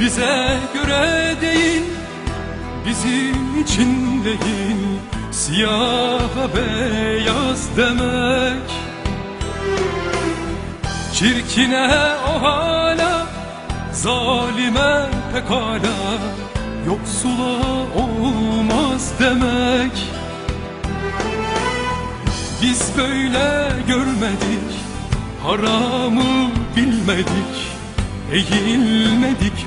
Bize göre değil, bizim için değil. Siyaha beyaz demek. Çirkine o hala, zalime pekala. Yoksula olmaz demek. Biz böyle görmedik, haramı bilmedik Eğilmedik,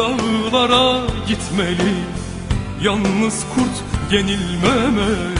dağlara gitmeli. Yalnız kurt yenilmemeli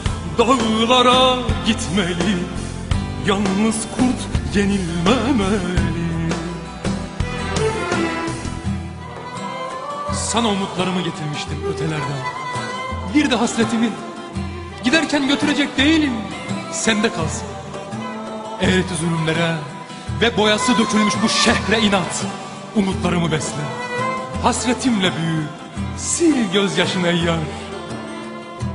Dağlara gitmeli. Yalnız kurt yenilmemeli. Sana umutlarımı getirmiştim ötelerden. Bir de hasretimi. Giderken götürecek değilim. Sende kalsın. Eğreti zulümlere Ve boyası dökülmüş bu şehre inat. Umutlarımı besle. Hasretimle büyü. Sil gözyaşını ey